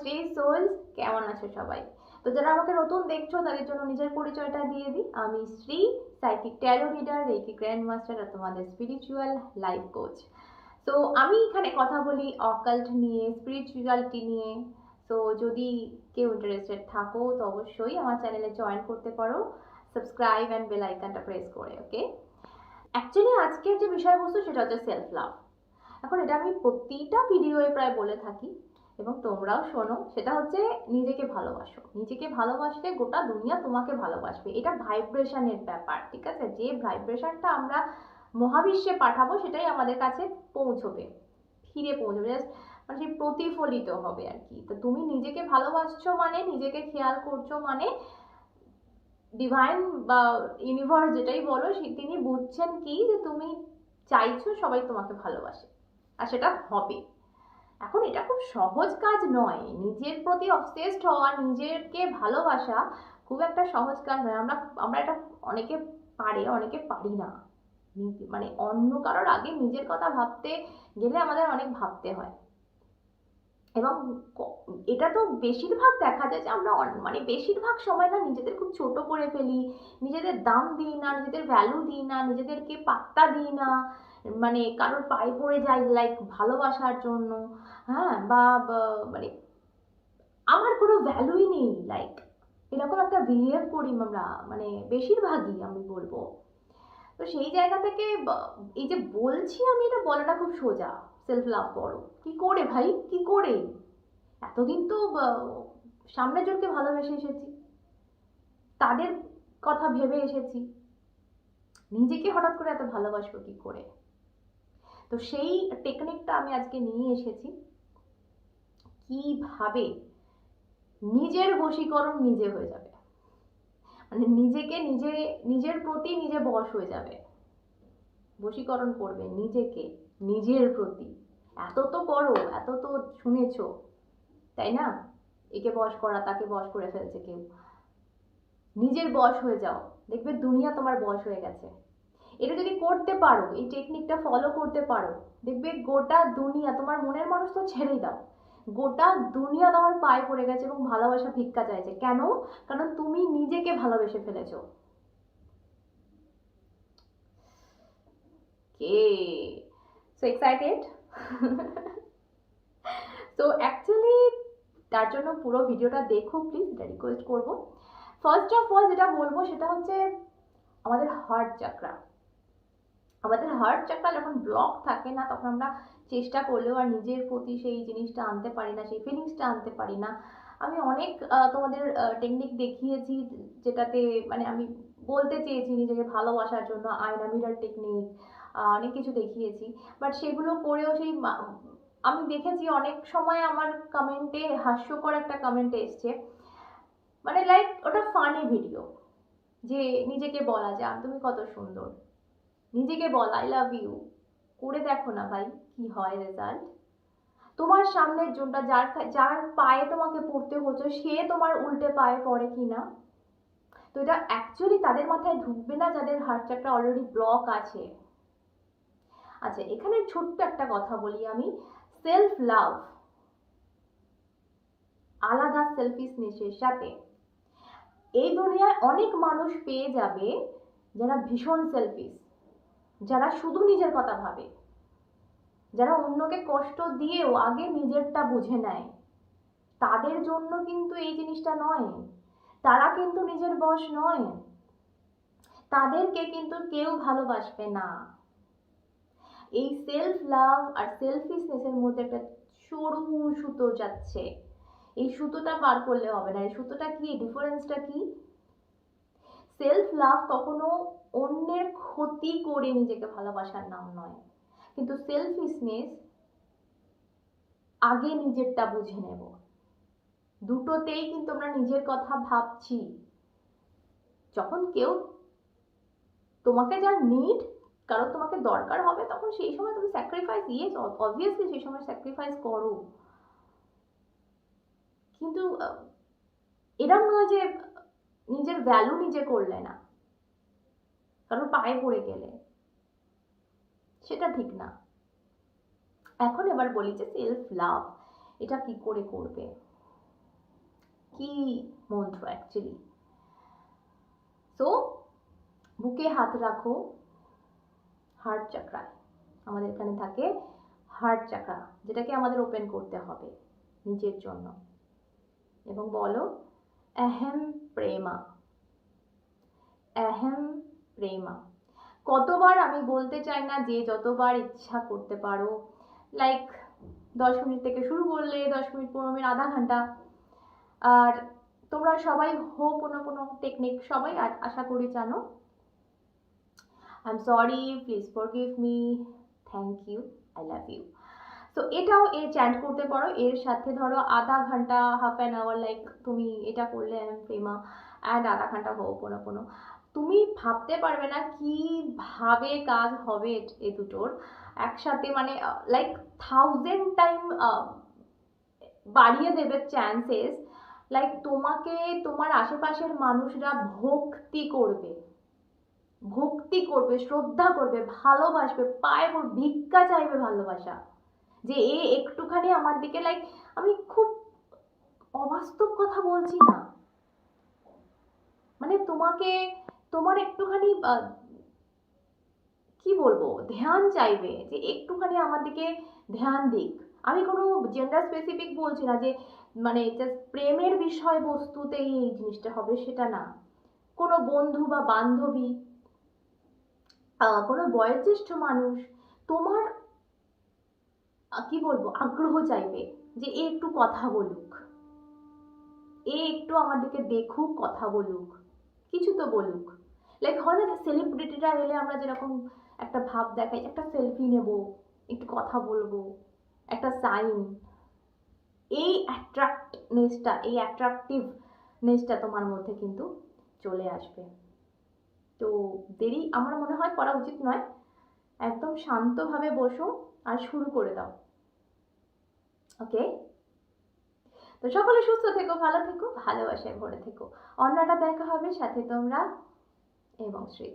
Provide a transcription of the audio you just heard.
Shri sols কেমন আছো সবাই? তো যারা আমাকে নতুন দেখছ, তাদের জন্য নিজের পরিচয়টা দিয়ে দিই। আমি Shri psychic tarot reader reiki grand master আর তোমাদের স্পিরিচুয়াল লাইফ কোচ তো আমি এখানে কথা বলি অকাল্ট নিয়ে স্পিরিচুয়ালিটি নিয়ে। তো যদি কেউ ইন্টারেস্টেড থাকো, তো অবশ্যই আমার চ্যানেলে জয়েন করতে পারো। সাবস্ক্রাইব অ্যান্ড বেল আইকনটা প্রেস করে ওকে অ্যাকচুয়ালি আজকের যে বিষয়বস্তু, সেটা হচ্ছে সেলফ লাভ এখন এটা আমি প্রতিটা ভিডিওয়ে প্রায় বলে থাকি। এবং তোমরাও শোনো, সেটা হচ্ছে নিজেকে ভালোবাসো। নিজেকে ভালোবাসলে গোটা দুনিয়া তোমাকে ভালোবাসবে। এটা ভাইব্রেশনের ব্যাপার, ঠিক আছে? যে ভাইব্রেশনটা আমরা মহাবিশ্বে পাঠাবো, সেটাই আমাদের কাছে পৌঁছবে, ফিরে পৌঁছবে, জাস্ট মানে সেই প্রতিফলিত হবে আর কি। তো তুমি নিজেকে ভালোবাসছো মানে নিজেকে খেয়াল করছ মানে ডিভাইন বা ইউনিভার্স যেটাই বলো তিনি বুঝছেন কি যে তুমি চাইছো সবাই তোমাকে ভালোবাসে, আর সেটা হবে। এখন এটা খুব সহজ কাজ নয়। নিজের প্রতি অবসেসড হওয়া নিজেকে ভালোবাসা খুব একটা সহজ কাজ নয়। আমরা আমরা এটা অনেকে পারে, অনেকে পারি না। মানে অন্য কারোর আগে নিজের কথা ভাবতে গেলে আমাদের অনেক ভাবতে হয়। এবং এটা তো বেশিরভাগ দেখা যায় যে আমরা মানে বেশিরভাগ সময় না নিজেদের খুব ছোট করে ফেলি। নিজেদের দাম দিই না, নিজেদের ভ্যালু দিই না, নিজেদেরকে পাত্তা দিই না। মানে কারোর পায়ে পড়ে যাই লাইক ভালোবাসার জন্য হ্যাঁ? বা মানে আমার কোনো ভ্যালুই নেই লাইক এরকম একটা বিহেভ করি আমরা মানে বেশিরভাগই আমি বলব। তো সেই জায়গা থেকে এই যে বলছি আমি, এটা বলাটা খুব সোজা সেলফ লাভ করো কি করে ভাই? কি করে? এতদিন তো সামনের জনকে ভালোবেসে এসেছি। তাদের কথা ভেবে এসেছি। নিজেকে হঠাৎ করে এত ভালোবাসবো কি করে? তো সেই টেকনিকটা আমি আজকে নিয়ে এসেছি। কীভাবে নিজের বশীকরণ নিজে হয়ে যাবে? মানে নিজেকে নিজে, নিজের প্রতি নিজে বশ হয়ে যাবে। বশীকরণ করবে নিজেকে, নিজের প্রতি। এত তো করো, এত তো শুনেছো, তাই না? একে বশ করা, তাকে বশ করে ফেলছে কেউ। নিজের বশ হয়ে যাও। দেখবে দুনিয়া তোমার বশ হয়ে গেছে। এটা যদি করতে পারো, এই টেকনিকটা ফলো করতে পারো, দেখবে গোটা দুনিয়া, তোমার মনের মানুষ তো ছেড়েই দাও। গোটা দুনিয়া তোমার পায়ে পড়ে গেছে এবং ভালোবাসা ভিক্ষা চাইছে। কেন? কারণ তুমি নিজেকে ভালোবেসে ফেলেছো। কে? সো এক্সাইটেড তো অ্যাকচুয়ালি তার জন্য পুরো ভিডিওটা দেখো প্লিজ এটা রিকোয়েস্ট করব। ফার্স্ট অফ অল যেটা বলব সেটা হচ্ছে আমাদের হার্ট চাকরা আমাদের হার্ট চাকরা যখন ব্লক থাকে না তখন আমরা চেষ্টা করলেও আর নিজের প্রতি সেই জিনিসটা আনতে পারি না সেই ফিলিংসটা আনতে পারি না। আমি অনেক তোমাদের টেকনিক দেখিয়েছি যেটাতে মানে আমি বলতে চেয়েছি নিজেকে ভালোবাসার জন্য আয়না মিরার টেকনিক অনেক কিছু দেখিয়েছি। বাট সেগুলো করেও সেই আমি দেখেছি অনেক সময় আমার কমেন্টে হাস্যকর একটা কমেন্ট এসছে। মানে লাইক ওটা ফানি ভিডিও যে নিজেকে বলা যে "আহ, তুমি কত সুন্দর। নিজেকে বল আই লাভ ইউ করে দেখো না ভাই, কি হয় রেজাল্ট তোমার সামনের জনটা যার যার পায়ে তোমাকে পড়তে হচ্ছে, সে তোমার উল্টে পায়ে পড়ে কি না তো এটা অ্যাকচুয়ালি তাদের মাথায় ঢুকবে না যাদের হার্ট চাকরা অলরেডি ব্লক আছে? আচ্ছা এখানে ছোট্ট একটা কথা বলি আমি। সেলফ লাভ আলাদা সেলফিসনেসের সাথে। এই দুনিয়ায় অনেক মানুষ পেয়ে যাবে যারা ভীষণ সেলফিস যারা শুধু নিজের কথা ভাবে, যারা অন্যকে কষ্ট দিয়েও আগে নিজেরটা বুঝে নেয়, তাদের জন্য কিন্তু এই জিনিসটা নয়। তারা কিন্তু নিজের বশ নয়। তাদেরকে কিন্তু কেউ ভালোবাসবে না। এই সেলফ লাভ আর সেলফিসনেসের মধ্যে একটা সরু সুতো যাচ্ছে। এই সুতোটা পার করলে হবে না। এই সুতোটা কি? ডিফারেন্সটা কি? সেলফ লাভ কখনো অন্যের ক্ষতি করে নিজেকে ভালোবাসার নাম নয়। কিন্তু সেলফিসনেস আগে নিজেরটা বুঝে নেব। দুটোতেই কিন্তু আমরা নিজের কথা ভাবছি। যখন কেউ তোমাকে যার নিড কারণ তোমাকে দরকার হবে, তখন সেই সময় তুমি স্যাক্রিফাইস ইয়েস অবভিয়াসলি সেই সময় স্যাক্রিফাইস করো। কিন্তু এরম নয় যে নিজের ভ্যালু নিজে করলে না। কারণ পায়ে পড়ে গেলে। সেটা ঠিক না। এখন এবার বলি যে সেলফ লাভ এটা কি করে করবে? কি মন্ত্র অ্যাকচুয়ালি সো বুকে হাত রাখো হার্ট চাকরায় আমাদের এখানে থাকে হার্ট চাকরা যেটাকে আমাদের ওপেন করতে হবে নিজের জন্য। এবং বলো অ্যাহেম প্রেমা। অ্যাহেম প্রেমা। কতবার আমি বলতে চাই না যে যতবার ইচ্ছা করতে পারো। লাইক দশ মিনিট থেকে শুরু করলে দশ মিনিট, পনেরো মিনিট, আধা ঘণ্টা। আর তোমরা সবাই হো কোনো কোনো টেকনিক সবাই আশা করি জানো। I am sorry please forgive me thank you I love you তো এটাও এ চ্যান্ট করতে পারো। এর সাথে ধরো আধা ঘণ্টা হাফ অ্যান আওয়ার লাইক তুমি এটা করলে, প্রেমা অ্যান্ড আধা ঘণ্টা হো কোনো কোনো তুমি ভাবতে পারবে না কীভাবে কাজ হবে এ- দুটোর। একসাথে মানে লাইক থাউজেন্ড টাইম বাড়িয়ে দেবে চান্সেস লাইক তোমাকে, তোমার আশেপাশের মানুষরা ভক্তি করবে। ভক্তি করবে, শ্রদ্ধা করবে, ভালোবাসবে, পায়ে ভিক্ষা চাইবে ভালোবাসা। যে এ একটুখানি আমার দিকে লাইক আমি খুব অবাস্তব কথা বলছি না। মানে তোমাকে, তোমার একটুখানি কি বলব, ধ্যান চাইবে যে একটুখানি আমার দিকে ধ্যান দিক। আমি কোনো জেন্ডার স্পেসিফিক বলছি না যে মানে প্রেমের বিষয়বস্তুতেই এই জিনিসটা হবে সেটা না। কোনো বন্ধু বা বান্ধবী কোনো বয়োজ্যেষ্ঠ মানুষ, তোমার কি বলব, আগ্রহ চাইবে যে এ একটু কথা বলুক। এ একটু আমার দিকে দেখুক, কথা বলুক, কিছু তো বলুক। লাইক হয় না যে সেলিব্রিটিরা এলে আমরা যেরকম একটা ভাব দেখাই, একটা সেলফি নেব, একটু কথা বলব, একটা সাইন এই অ্যাট্রাক্টনেসটা এই অ্যাট্রাকটিভনেসটা তোমার মধ্যে কিন্তু চলে আসবে। তো দেরি, আমার মনে হয় করা উচিত নয়। একদম শান্তভাবে বসো আর শুরু করে দাও। ওকে তো সকলে সুস্থ থেকো, ভালো থেকো, ভালোবাসায় ভরে থেকো। অন্যটা দেখা হবে সাথে তোমরা এবং শ্রী